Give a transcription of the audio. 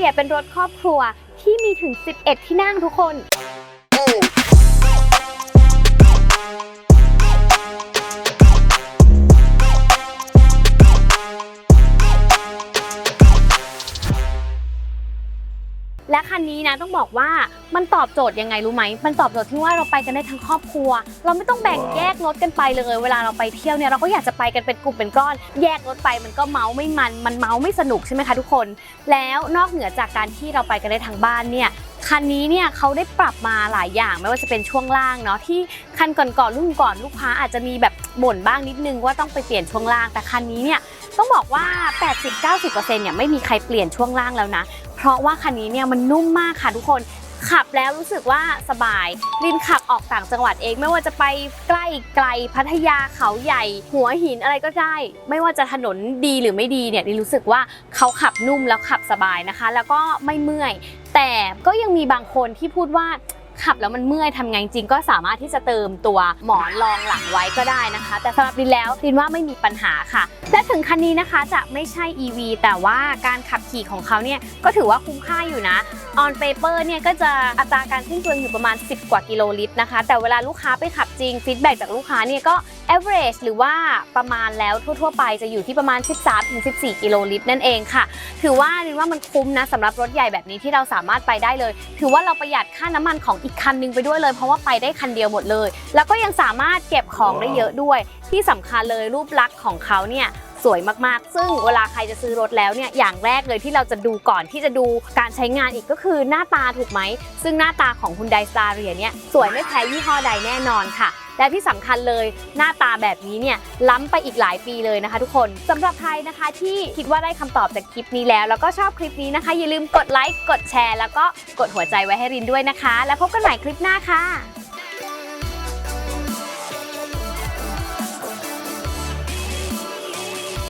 Staria เป็นรถครอบครัวที่มีถึง 11 ที่นั่งทุกคน และคันนี้นะต้องบอกว่ามันตอบโจทย์ยังไงรู้ไหม มันตอบโจทย์ที่ว่าเราไปกันได้ทั้งครอบครัว เราไม่ต้องแบ่งแยกรถกันไปเลย เวลาเราไปเที่ยวเนี่ยเราก็อยากจะไปกันเป็นกลุ่มเป็นก้อน แยกรถไปมันก็เมาไม่มัน มันเมาไม่สนุกใช่ไหมคะทุกคน แล้วนอกเหนือจากการที่เราไปกันได้ทั้งบ้านเนี่ยคันนี้เนี่ยเขาได้ปรับมาหลายอย่างไม่ว่าจะเป็นช่วงล่างเนาะที่คันก่อนๆรุ่นก่อนลูกค้าอาจจะมีแบบบ่นบ้างนิดนึงว่าต้องไปเปลี่ยนช่วงล่างแต่คันนี้เนี่ยต้องบอกว่า 80-90%เนี่ยไม่มีใครเปลี่ยนช่วงล่างแล้วนะ เพราะว่าคันนี้เนี่ยมันนุ่มมากค่ะทุกคนขับแล้วรู้สึกว่าสบาย ลินขับออกต่างจังหวัดเอง ไม่ว่าจะไปใกล้ไกลพัทยาเขาใหญ่ หัวหินอะไรก็ได้ ไม่ว่าจะถนนดีหรือไม่ดีเนี่ยลินรู้สึกว่าเขาขับนุ่มแล้วขับสบายนะคะ แล้วก็ไม่เมื่อย แต่ก็ยังมีบางคนที่พูดว่า ขับแล้วมันเมื่อยทำไงจริงก็สามารถที่จะเติมตัวหมอนรองหลังไว้ก็ได้นะคะ แต่สำหรับดินแล้วดินว่าไม่มีปัญหาค่ะ และถึงคันนี้นะคะจะไม่ใช่ EV แต่ว่าการขับขี่ของเขาเนี่ยก็ถือว่าคุ้มค่าอยู่นะ on paper เนี่ยก็จะอัตราการสิ้นเปลืองอยู่ประมาณ 10 กว่ากิโลลิตรนะคะ แต่เวลาลูกค้าไปขับจริงฟีดแบ็จากลูกค้าเนี่ยก็ average หรือว่าประมาณแล้วทั่ว ๆ ไปจะอยู่ที่ประมาณ 13-14 กิโลลิตรนั่นเองค่ะ ถือว่าลินว่ามันคุ้มนะสำหรับรถใหญ่แบบนี้ที่เราสามารถไปได้เลย ถือว่าเราประหยัดค่าน้ำมันของอีกคันหนึงไปด้วยเลย เพราะว่าไปได้คันเดียวหมดเลย แล้วก็ยังสามารถเก็บของได้เยอะด้วย ที่สำคัญเลยรูปลักษณ์ของเขาเนี่ยสวยมากๆ ซึ่งเวลาใครจะซื้อรถแล้วเนี่ยอย่างแรกเลยที่เราจะดูก่อนที่จะดูการใช้งานอีกก็คือหน้าตาถูกไหม ซึ่งหน้าตาของคุณไดสตาเรียเนี่ยสวยไม่แพ้ยี่ห้อใดแน่นอนค่ะ และที่สำคัญเลยหน้าตาแบบนี้เนี่ยล้ำไปอีกหลายปีเลยนะคะ ทุกคนสำหรับใครนะคะที่คิดว่าได้คำตอบจากคลิปนี้แล้ว แล้วก็ชอบคลิปนี้นะคะ อย่าลืมกดไลค์กดแชร์ แล้วก็กดหัวใจไว้ให้รินด้วยนะคะ แล้วพบกันใหม่คลิปหน้าค่ะ